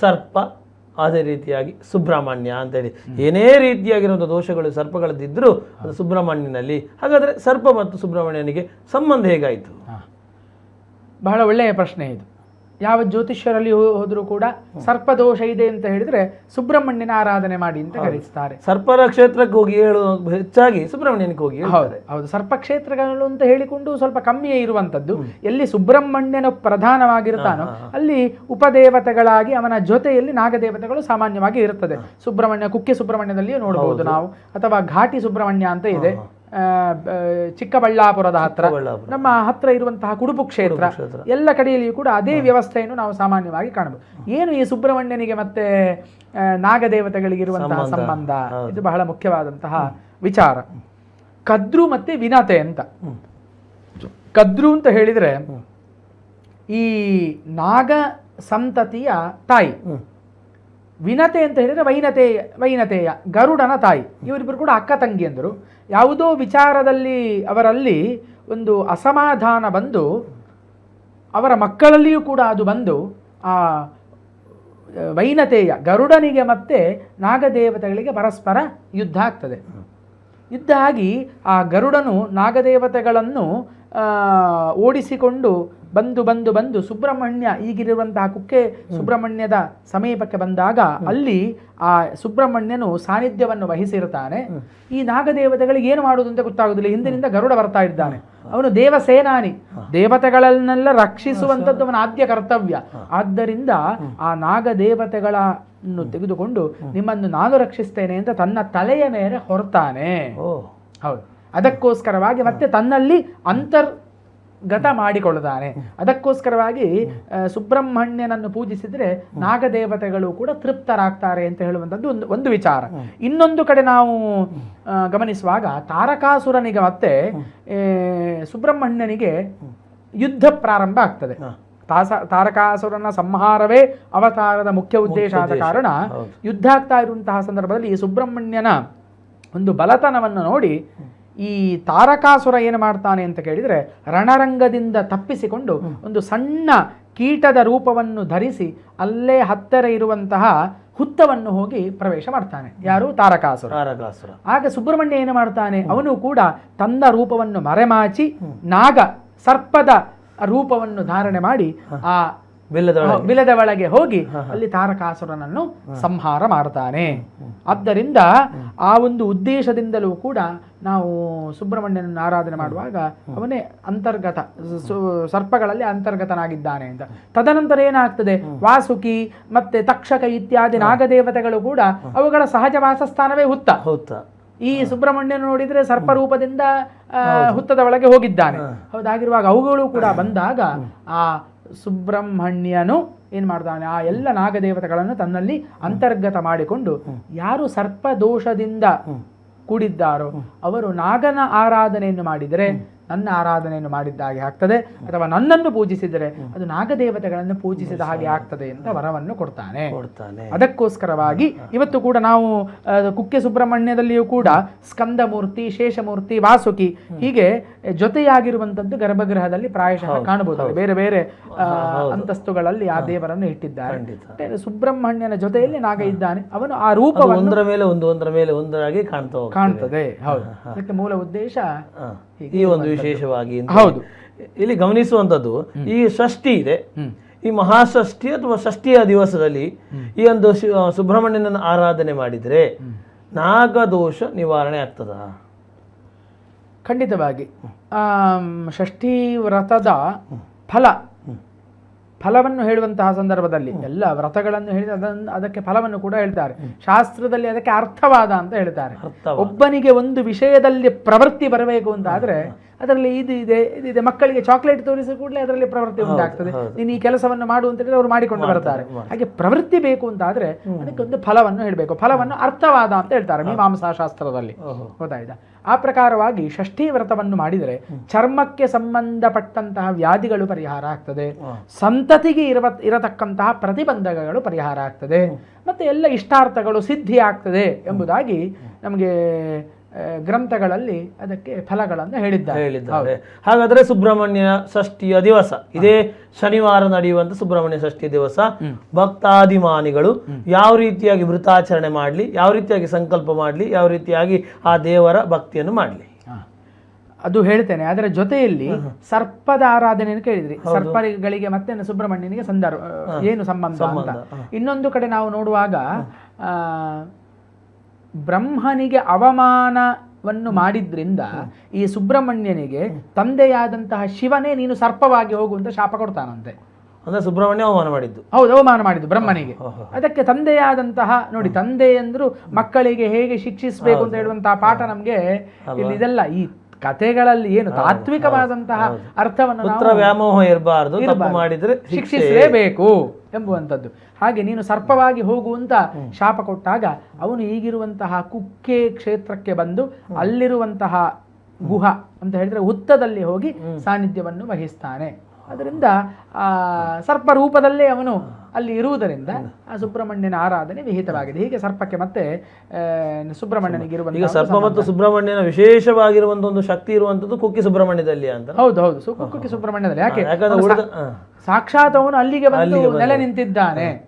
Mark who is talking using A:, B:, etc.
A: ಸರ್ಪ ಅದೇ ರೀತಿಯಾಗಿ ಸುಬ್ರಹ್ಮಣ್ಯ ಅಂತೇಳಿ ಏನೇ ರೀತಿಯಾಗಿರುವಂಥ ದೋಷಗಳು ಸರ್ಪಗಳದ್ದಿದ್ದರೂ ಅದು ಸುಬ್ರಹ್ಮಣ್ಯನಲ್ಲಿ. ಹಾಗಾದರೆ ಸರ್ಪ ಮತ್ತು ಸುಬ್ರಹ್ಮಣ್ಯನಿಗೆ ಸಂಬಂಧ ಹೇಗಾಯಿತು?
B: ಬಹಳ ಒಳ್ಳೆಯ ಪ್ರಶ್ನೆ ಇದು. ಯಾವ ಜ್ಯೋತಿಷ್ಯರಲ್ಲಿ ಹೋದರೂ ಕೂಡ ಸರ್ಪದೋಷ ಇದೆ ಅಂತ ಹೇಳಿದ್ರೆ ಸುಬ್ರಹ್ಮಣ್ಯನ ಆರಾಧನೆ ಮಾಡಿ ಅಂತ ಕರೆಸ್ತಾರೆ.
A: ಸರ್ಪರ ಕ್ಷೇತ್ರಕ್ಕೆ ಹೋಗಿ ಹೇಳು ಹೆಚ್ಚಾಗಿ ಸುಬ್ರಹ್ಮಣ್ಯನಿಗೆ ಹೋಗಿ.
B: ಹೌದು ಹೌದು. ಸರ್ಪ ಕ್ಷೇತ್ರಗಳು ಅಂತ ಹೇಳಿಕೊಂಡು ಸ್ವಲ್ಪ ಕಮ್ಮಿಯೇ ಇರುವಂತದ್ದು ಎಲ್ಲಿ ಸುಬ್ರಹ್ಮಣ್ಯನ ಪ್ರಧಾನವಾಗಿರ್ತಾನೋ ಅಲ್ಲಿ ಉಪದೇವತೆಗಳಾಗಿ ಅವನ ಜೊತೆಯಲ್ಲಿ ನಾಗದೇವತೆಗಳು ಸಾಮಾನ್ಯವಾಗಿ ಇರುತ್ತದೆ. ಸುಬ್ರಹ್ಮಣ್ಯ ಕುಕ್ಕೆ ಸುಬ್ರಹ್ಮಣ್ಯದಲ್ಲಿಯೂ ನೋಡಬಹುದು ನಾವು. ಅಥವಾ ಘಾಟಿ ಸುಬ್ರಹ್ಮಣ್ಯ ಅಂತ ಇದೆ. ಚಿಕ್ಕಬಳ್ಳಾಪುರದ ಹತ್ರ. ನಮ್ಮ ಹತ್ರ ಇರುವಂತಹ ಕುಡುಪು ಕ್ಷೇತ್ರ. ಎಲ್ಲ ಕಡೆಯಲ್ಲಿಯೂ ಕೂಡ ಅದೇ ವ್ಯವಸ್ಥೆಯನ್ನು ನಾವು ಸಾಮಾನ್ಯವಾಗಿ ಕಾಣಬಹುದು. ಏನು ಈ ಸುಬ್ರಹ್ಮಣ್ಯನಿಗೆ ಮತ್ತೆ ನಾಗದೇವತೆಗಳಿಗೆ ಇರುವಂತಹ ಸಂಬಂಧ? ಇದು ಬಹಳ ಮುಖ್ಯವಾದಂತಹ ವಿಚಾರ. ಕದ್ರು ಮತ್ತೆ ವಿನತೆ ಅಂತ. ಕದ್ರು ಅಂತ ಹೇಳಿದ್ರೆ ಈ ನಾಗ ಸಂತತಿಯ ತಾಯಿ. ವಿನತೆ ಅಂತ ಹೇಳಿದರೆ ವೈನತೆಯ ವೈನತೆಯ, ಗರುಡನ ತಾಯಿ. ಇವರಿಬ್ಬರು ಕೂಡ ಅಕ್ಕ ತಂಗಿಯಂದರು ಯಾವುದೋ ವಿಚಾರದಲ್ಲಿ ಅವರಲ್ಲಿ ಒಂದು ಅಸಮಾಧಾನ ಬಂದು, ಅವರ ಮಕ್ಕಳಲ್ಲಿಯೂ ಕೂಡ ಅದು ಬಂದು ಆ, ವೈನತೆಯ, ಗರುಡನಿಗೆ ಮತ್ತೆ ನಾಗದೇವತೆಗಳಿಗೆ ಪರಸ್ಪರ ಯುದ್ಧ ಆಗ್ತದೆ. ಯುದ್ಧ ಆಗಿ ಆ ಗರುಡನು ನಾಗದೇವತೆಗಳನ್ನು ಓಡಿಸಿಕೊಂಡು ಬಂದು ಬಂದು ಬಂದು ಸುಬ್ರಹ್ಮಣ್ಯ ಈಗಿರುವಂತಹ ಕುಕ್ಕೆ ಸುಬ್ರಹ್ಮಣ್ಯದ ಸಮೀಪಕ್ಕೆ ಬಂದಾಗ ಅಲ್ಲಿ ಆ ಸುಬ್ರಹ್ಮಣ್ಯನು ಸಾನ್ನಿಧ್ಯವನ್ನು ವಹಿಸಿರುತ್ತಾನೆ. ಈ ನಾಗದೇವತೆಗಳಿಗೆ ಏನು ಮಾಡುವುದು ಅಂತ ಗೊತ್ತಾಗುದಿಲ್ಲ. ಹಿಂದಿನಿಂದ ಗರುಡ ಬರ್ತಾ ಇದ್ದಾನೆ. ಅವನು ದೇವಸೇನಾನಿ. ದೇವತೆಗಳನ್ನೆಲ್ಲ ರಕ್ಷಿಸುವಂಥದ್ದು ಅವನ ಆದ್ಯ ಕರ್ತವ್ಯ. ಆದ್ದರಿಂದ ಆ ನಾಗದೇವತೆಗಳನ್ನು ತೆಗೆದುಕೊಂಡು ನಿಮ್ಮನ್ನು ನಾನು ರಕ್ಷಿಸ್ತೇನೆ ಅಂತ ತನ್ನ ತಲೆಯ ಮೇಲೆ ಹೊರತಾನೆ.
A: ಓ.
B: ಹೌದು. ಅದಕ್ಕೋಸ್ಕರವಾಗಿ ಮತ್ತೆ ತನ್ನಲ್ಲಿ ಅಂತರ್ಗತ ಮಾಡಿಕೊಳ್ಳುತ್ತಾನೆ. ಅದಕ್ಕೋಸ್ಕರವಾಗಿ ಸುಬ್ರಹ್ಮಣ್ಯನನ್ನು ಪೂಜಿಸಿದ್ರೆ ನಾಗದೇವತೆಗಳು ಕೂಡ ತೃಪ್ತರಾಗ್ತಾರೆ ಅಂತ ಹೇಳುವಂಥದ್ದು ಒಂದು ಒಂದು ವಿಚಾರ. ಇನ್ನೊಂದು ಕಡೆ ನಾವು ಗಮನಿಸುವಾಗ ತಾರಕಾಸುರನಿಗೆ ಮತ್ತೆ ಸುಬ್ರಹ್ಮಣ್ಯನಿಗೆ ಯುದ್ಧ ಪ್ರಾರಂಭ ಆಗ್ತದೆ. ತಾಸ ತಾರಕಾಸುರನ ಸಂಹಾರವೇ ಅವತಾರದ ಮುಖ್ಯ ಉದ್ದೇಶ ಆದ ಕಾರಣ ಯುದ್ಧ ಆಗ್ತಾ ಇರುವಂತಹ ಸಂದರ್ಭದಲ್ಲಿ ಈ ಸುಬ್ರಹ್ಮಣ್ಯನ ಒಂದು ಬಲತನವನ್ನು ನೋಡಿ ಈ ತಾರಕಾಸುರ ಏನು ಮಾಡ್ತಾನೆ ಅಂತ ಕೇಳಿದರೆ ರಣರಂಗದಿಂದ ತಪ್ಪಿಸಿಕೊಂಡು ಒಂದು ಸಣ್ಣ ಕೀಟದ ರೂಪವನ್ನು ಧರಿಸಿ ಅಲ್ಲೇ ಹತ್ತಿರ ಇರುವಂತಹ ಹುತ್ತವನ್ನು ಹೋಗಿ ಪ್ರವೇಶ ಮಾಡ್ತಾನೆ. ಯಾರು? ತಾರಕಾಸುರ.
A: ತಾರಕಾಸುರ.
B: ಆಗ ಸುಬ್ರಹ್ಮಣ್ಯ ಏನು ಮಾಡ್ತಾನೆ? ಅವನು ಕೂಡ ತನ್ನ ರೂಪವನ್ನು ಮರೆಮಾಚಿ ನಾಗ ಸರ್ಪದ ರೂಪವನ್ನು ಧಾರಣೆ ಮಾಡಿ ಆ
A: ಬೆಲ್ಲದ
B: ಬಿಲದ ಒಳಗೆ ಹೋಗಿ ಅಲ್ಲಿ ತಾರಕಾಸುರನನ್ನು ಸಂಹಾರ ಮಾಡ್ತಾನೆ. ಆದ್ದರಿಂದ ಆ ಒಂದು ಉದ್ದೇಶದಿಂದಲೂ ಕೂಡ ನಾವು ಸುಬ್ರಹ್ಮಣ್ಯನನ್ನು ಆರಾಧನೆ ಮಾಡುವಾಗ ಅವನೇ ಅಂತರ್ಗತ ಸರ್ಪಗಳಲ್ಲಿ ಅಂತರ್ಗತನಾಗಿದ್ದಾನೆ ಅಂತ. ತದನಂತರ ಏನಾಗ್ತದೆ? ವಾಸುಕಿ ಮತ್ತೆ ತಕ್ಷಕ ಇತ್ಯಾದಿ ನಾಗದೇವತೆಗಳು ಕೂಡ ಅವುಗಳ ಸಹಜ ವಾಸಸ್ಥಾನವೇ ಹುತ್ತ.
A: ಹುತ್ತ.
B: ಈ ಸುಬ್ರಹ್ಮಣ್ಯನ ನೋಡಿದ್ರೆ ಸರ್ಪರೂಪದಿಂದ ರೂಪದಿಂದ ಹುತ್ತದ ಒಳಗೆ ಹೋಗಿದ್ದಾನೆ. ಹೌದಾಗಿರುವಾಗ ಅವುಗಳು ಕೂಡ ಬಂದಾಗ ಆ ಸುಬ್ರಹ್ಮಣ್ಯನು ಏನು ಮಾಡ್ತಾನೆ ಆ ಎಲ್ಲ ನಾಗದೇವತೆಗಳನ್ನು ತನ್ನಲ್ಲಿ ಅಂತರ್ಗತ ಮಾಡಿಕೊಂಡು ಯಾರು ಸರ್ಪದೋಷದಿಂದ ಕೂಡಿದ್ದಾರೋ ಅವರು ನಾಗನ ಆರಾಧನೆಯನ್ನು ಮಾಡಿದರೆ ನನ್ನ ಆರಾಧನೆಯನ್ನು ಮಾಡಿದ್ದ ಹಾಗೆ ಆಗ್ತದೆ. ಅಥವಾ ನನ್ನನ್ನು ಪೂಜಿಸಿದರೆ ಅದು ನಾಗದೇವತೆಗಳನ್ನು ಪೂಜಿಸಿದ ಹಾಗೆ ಆಗ್ತದೆ ಅಂತ ವರವನ್ನು ಕೊಡ್ತಾನೆ. ಅದಕ್ಕೋಸ್ಕರವಾಗಿ ಇವತ್ತು ಕೂಡ ನಾವು ಕುಕ್ಕೆ ಸುಬ್ರಹ್ಮಣ್ಯದಲ್ಲಿಯೂ ಕೂಡ ಸ್ಕಂದಮೂರ್ತಿ ಶೇಷಮೂರ್ತಿ ವಾಸುಕಿ ಹೀಗೆ ಜೊತೆಯಾಗಿರುವಂತದ್ದು ಗರ್ಭಗೃಹದಲ್ಲಿ ಪ್ರಾಯಶಃ ಕಾಣಬಹುದು ಬೇರೆ ಬೇರೆ ಅಂತಸ್ತುಗಳಲ್ಲಿ ಆ ದೇವರನ್ನು ಇಟ್ಟಿದ್ದಾರೆ. ಸುಬ್ರಹ್ಮಣ್ಯನ ಜೊತೆಯಲ್ಲಿ ನಾಗ ಇದ್ದಾನೆ. ಅವನು ಆ
A: ರೂಪ
B: ರೂಪವನ್ನು
A: ಒಂದರ ಮೇಲೆ ಒಂದು ಒಂದರ ಮೇಲೆ ಒಂದರಾಗಿ.
B: ಕಾಣ್ತದೆ. ಹೌದು. ಅದಕ್ಕೆ ಮೂಲ ಉದ್ದೇಶ
A: ಈ ಒಂದು ವಿಶೇಷವಾಗಿ
B: ಹೌದು.
A: ಇಲ್ಲಿ ಗಮನಿಸುವಂಥದ್ದು ಈ ಷಷ್ಠಿ ಇದೆ. ಈ ಮಹಾಷಷ್ಠಿ ಅಥವಾ ಷಷ್ಠಿಯ ದಿವಸದಲ್ಲಿ ಈ ಒಂದು ಸುಬ್ರಹ್ಮಣ್ಯನನ್ನು ಆರಾಧನೆ ಮಾಡಿದರೆ ನಾಗದೋಷ ನಿವಾರಣೆ ಆಗ್ತದ.
B: ಖಂಡಿತವಾಗಿ. ಷಷ್ಠಿ ವ್ರತದ ಫಲ. ಫಲವನ್ನು ಹೇಳುವಂತಹ ಸಂದರ್ಭದಲ್ಲಿ ಎಲ್ಲ ವ್ರತಗಳನ್ನು ಹೇಳಿ ಅದನ್ನು ಅದಕ್ಕೆ ಫಲವನ್ನು ಕೂಡ ಹೇಳ್ತಾರೆ. ಶಾಸ್ತ್ರದಲ್ಲಿ ಅದಕ್ಕೆ ಅರ್ಥವಾದ ಅಂತ ಹೇಳ್ತಾರೆ. ಒಬ್ಬನಿಗೆ ಒಂದು ವಿಷಯದಲ್ಲಿ ಪ್ರವೃತ್ತಿ ಬರಬೇಕು ಅಂತ ಆದ್ರೆ ಅದರಲ್ಲಿ ಇದು ಇದೆ ಇದಿದೆ ಮಕ್ಕಳಿಗೆ ಚಾಕ್ಲೇಟ್ ತೋರಿಸಿದ ಕೂಡಲೇ ಅದರಲ್ಲಿ ಪ್ರವೃತ್ತಿ ಉಂಟಾಗ್ತದೆ. ನೀನು ಈ ಕೆಲಸವನ್ನು ಮಾಡು ಅಂತ ಹೇಳಿದ್ರೆ ಅವರು ಮಾಡಿಕೊಂಡು ಬರ್ತಾರೆ. ಹಾಗೆ ಪ್ರವೃತ್ತಿ ಬೇಕು ಅಂತ ಆದ್ರೆ ಅದಕ್ಕೆ ಒಂದು ಫಲವನ್ನು ಹೇಳಬೇಕು. ಫಲವನ್ನು ಅರ್ಥವಾದ ಅಂತ ಹೇಳ್ತಾರೆ ಮೀಮಾಂಸಾ ಶಾಸ್ತ್ರದಲ್ಲಿ
A: ಓಹೋ.
B: ಗೊತ್ತಾಯ್ತಾ? ಆ ಪ್ರಕಾರವಾಗಿ ಷಷ್ಠಿ ವ್ರತವನ್ನು ಮಾಡಿದರೆ ಚರ್ಮಕ್ಕೆ ಸಂಬಂಧಪಟ್ಟಂತಹ ವ್ಯಾಧಿಗಳು ಪರಿಹಾರ ಆಗ್ತದೆ. ಸಂತತಿಗೆ ಇರುವ ಇರತಕ್ಕಂತಹ ಪ್ರತಿಬಂಧಕಗಳು ಪರಿಹಾರ ಆಗ್ತದೆ. ಮತ್ತೆ ಎಲ್ಲ ಇಷ್ಟಾರ್ಥಗಳು ಸಿದ್ಧಿ ಆಗ್ತದೆ ಎಂಬುದಾಗಿ ನಮಗೆ ಗ್ರಂಥಗಳಲ್ಲಿ ಅದಕ್ಕೆ ಫಲಗಳನ್ನು ಹೇಳಿದ್ದಾರೆ.
A: ಹೇಳಿದ್ದಾರೆ. ಹಾಗಾದ್ರೆ ಸುಬ್ರಹ್ಮಣ್ಯ ಷಷ್ಠಿಯ ದಿವಸ. ಇದೇ ಶನಿವಾರ ನಡೆಯುವಂತ ಸುಬ್ರಹ್ಮಣ್ಯ ಷಷ್ಠಿ ದಿವಸ. ಭಕ್ತಾದಿಮಾನಿಗಳು ಯಾವ ರೀತಿಯಾಗಿ ವೃತಾಚರಣೆ ಮಾಡಲಿ ಯಾವ ರೀತಿಯಾಗಿ ಸಂಕಲ್ಪ ಮಾಡಲಿ ಯಾವ ರೀತಿಯಾಗಿ ಆ ದೇವರ ಭಕ್ತಿಯನ್ನು ಮಾಡಲಿ?
B: ಅದು ಹೇಳ್ತೇನೆ. ಅದರ ಜೊತೆಯಲ್ಲಿ ಸರ್ಪದ ಆರಾಧನೆಯನ್ನು ಕೇಳಿದ್ರಿ. ಸರ್ಪಗಳಿಗೆ ಮತ್ತೆ ಸುಬ್ರಹ್ಮಣ್ಯನಿಗೆ ಸಂದರ್ಭ ಏನು ಸಂಬಂಧ ಅಂತ. ಇನ್ನೊಂದು ಕಡೆ ನಾವು ನೋಡುವಾಗ ಆ, ಬ್ರಹ್ಮನಿಗೆ ಅವಮಾನವನ್ನು ಮಾಡಿದ್ರಿಂದ ಈ ಸುಬ್ರಹ್ಮಣ್ಯನಿಗೆ ತಂದೆಯಾದಂತಹ ಶಿವನೇ ನೀನು ಸರ್ಪವಾಗಿ ಹೋಗುವಂತ ಶಾಪ ಕೊಡ್ತಾನಂತೆ.
A: ಅಂದ್ರೆ ಸುಬ್ರಹ್ಮಣ್ಯ ಅವಮಾನ ಮಾಡಿದ್ದು.
B: ಹೌದು ಅವಮಾನ ಮಾಡಿದ್ದು ಬ್ರಹ್ಮನಿಗೆ. ಅದಕ್ಕೆ ತಂದೆಯಾದಂತಹ ನೋಡಿ ತಂದೆ ಅಂದ್ರು ಮಕ್ಕಳಿಗೆ ಹೇಗೆ ಶಿಕ್ಷಿಸಬೇಕು ಅಂತ ಹೇಳುವಂತಹ ಪಾಠ ನಮ್ಗೆ ಇಲ್ಲಿ ಇದೆಲ್ಲ ಈ ಕಥೆಗಳಲ್ಲಿ ಏನು ತಾತ್ವಿಕವಾದಂತಹ ಅರ್ಥವನ್ನು
A: ಪುತ್ರ ವ್ಯಾಮೋಹ ಇರಬಾರ್ದು ತಪ್ಪು ಮಾಡಿದ್ರೆ
B: ಶಿಕ್ಷಿಸಲೇಬೇಕು ಎಂಬುವಂಥದ್ದು. ಹಾಗೆ ನೀನು ಸರ್ಪವಾಗಿ ಹೋಗುವಂತ ಶಾಪ ಕೊಟ್ಟಾಗ ಅವನು ಈಗಿರುವಂತಹ ಕುಕ್ಕೆ ಕ್ಷೇತ್ರಕ್ಕೆ ಬಂದು ಅಲ್ಲಿರುವಂತಹ ಗುಹ ಅಂತ ಹೇಳಿದ್ರೆ ಹುತ್ತದಲ್ಲಿ ಹೋಗಿ ಸಾನ್ನಿಧ್ಯವನ್ನು ವಹಿಸ್ತಾನೆ. ಅದರಿಂದ ಆ ಸರ್ಪ ರೂಪದಲ್ಲೇ ಅವನು ಅಲ್ಲಿ ಇರುವುದರಿಂದ ಆ ಸುಬ್ರಹ್ಮಣ್ಯನ ಆರಾಧನೆ ವಿಹಿತವಾಗಿದೆ. ಹೀಗೆ ಸರ್ಪಕ್ಕೆ ಮತ್ತೆ ಸುಬ್ರಹ್ಮಣ್ಯನಿಗಿರುವಂತಹ ಸುಬ್ರಹ್ಮಣ್ಯನಿಗೆ
A: ಈಗ ಸರ್ಪ ಮತ್ತು ಸುಬ್ರಹ್ಮಣ್ಯನ ವಿಶೇಷವಾಗಿರುವಂತ ಒಂದು ಶಕ್ತಿ ಇರುವಂತದ್ದು ಕುಕ್ಕಿ ಸುಬ್ರಹ್ಮಣ್ಯದಲ್ಲಿ ಅಂತ.
B: ಹೌದು ಹೌದು. ಕುಕ್ಕಿ ಸುಬ್ರಹ್ಮಣ್ಯದಲ್ಲಿ. ಯಾಕೆ? ಸಾಕ್ಷಾತ್ ಅವನು ಅಲ್ಲಿಗೆ ಬಂದು ನೆಲೆ ನಿಂತಿದ್ದಾನೆ.